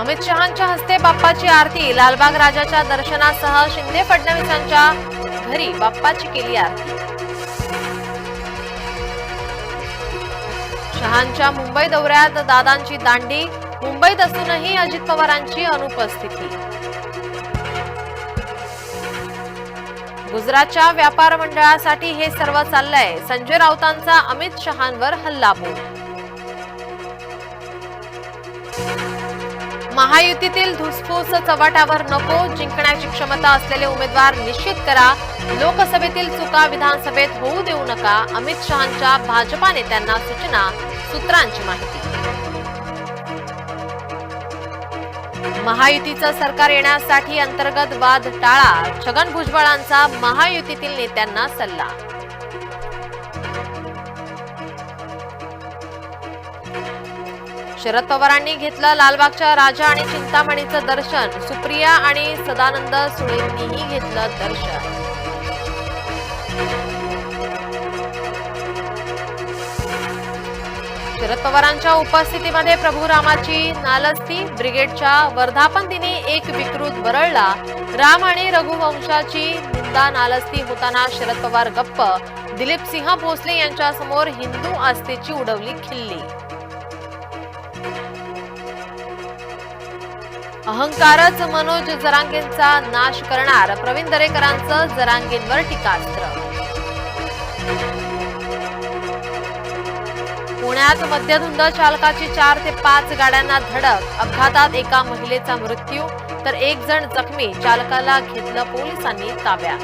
अमित शहांच्या हस्ते बाप्पाची आरती लालबाग राजाच्या दर्शनासह शिंदे फडणवीसांच्या घरी बाप्पाची केली आरती. शहांच्या मुंबई दौऱ्यात दादांची दांडी मुंबईत असूनही अजित पवारांची अनुपस्थिती. गुजरातच्या व्यापार मंडळासाठी हे सर्व चाललंय. संजय राऊतांचा अमित शहांवर हल्लाबोल. महायुतीतील धुसफूस चव्हाट्यावर नको जिंकण्याची क्षमता असलेले उमेदवार निश्चित करा. लोकसभेतील चुका विधानसभेत होऊ देऊ नका. अमित शहांच्या भाजपा नेत्यांना सूचना सूत्रांची माहिती. महायुतीचं सरकार येण्यासाठी अंतर्गत वाद टाळा. छगन भुजबळांचा महायुतीतील नेत्यांना सल्ला. शरद पवारांनी घेतलं लालबागच्या राजा आणि चिंतामणीचं दर्शन. सुप्रिया आणि सदानंद सुळेंनीही घेतलं दर्शन. शरद पवारांच्या उपस्थितीमध्ये प्रभू रामाची नालस्ती. ब्रिगेडच्या वर्धापन दिनी एक विकृत वरळला राम आणि रघुवंशाची निंदा नालस्ती होताना शरद पवार गप्प. दिलीप सिंह भोसले यांच्या समोर हिंदू आस्थेची उडवली खिल्ली. अहंकारच मनोज जरांगेंचा नाश करणार. प्रवीण दरेकरांचं जरांगेंवर टीकास्त्र. पुण्यात मद्यधुंद चालकाची चार ते पाच गाड्यांना धडक. अपघातात एका महिलेचा मृत्यू तर एक जण जखमी. चालकाला घेतलं पोलिसांनी ताब्यात.